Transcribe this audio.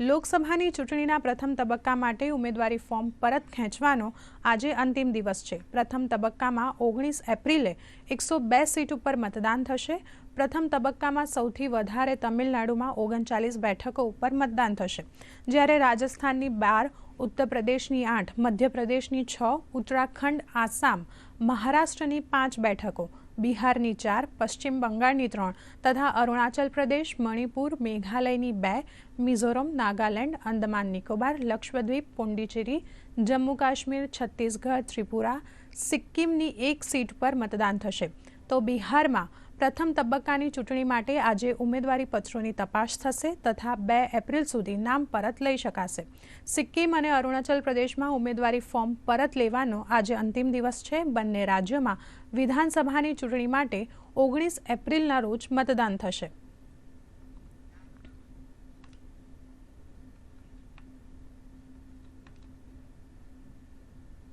લોકસભાની ચૂંટણીના પ્રથમ તબક્કા માટે ઉમેદવારી ફોર્મ પરત ખેંચવાનો આજે અંતિમ દિવસ છે. પ્રથમ તબક્કામાં ઓગણીસ એપ્રિલે એકસો બે સીટ ઉપર મતદાન થશે. પ્રથમ તબક્કામાં સૌથી વધારે તમિલનાડુમાં ઓગણચાલીસ બેઠકો ઉપર મતદાન થશે. જ્યારે રાજસ્થાનની બાર ઉત્તર પ્રદેશની આઠ, મધ્યપ્રદેશની છ, ઉત્તરાખંડ, આસામ, મહારાષ્ટ્રની પાંચ બેઠકો, બિહારની ચાર, પશ્ચિમ બંગાળની ત્રણ તથા અરુણાચલ પ્રદેશ, મણિપુર, મેઘાલયની બે, મિઝોરમ, નાગાલેન્ડ અંદમાન નિકોબાર, લક્ષદ્વીપ, પોંડિચેરી, જમ્મુ કાશ્મીર, છત્તીસગઢ, ત્રિપુરા, સિક્કિમની એક સીટ પર મતદાન થશે. તો બિહારમાં પ્રથમ તબક્કાની ચૂંટણી માટે આજે ઉમેદવારી પત્રોની તપાસ થશે તથા બે એપ્રિલ સુધી નામ પરત લઈ શકાશે. સિક્કિમ અને અરુણાચલ પ્રદેશમાં ઉમેદવારી ફોર્મ પરત લેવાનો આજે અંતિમ દિવસ છે. બંને રાજ્યોમાં વિધાનસભાની ચૂંટણી માટે ઓગણીસ એપ્રિલના રોજ મતદાન થશે.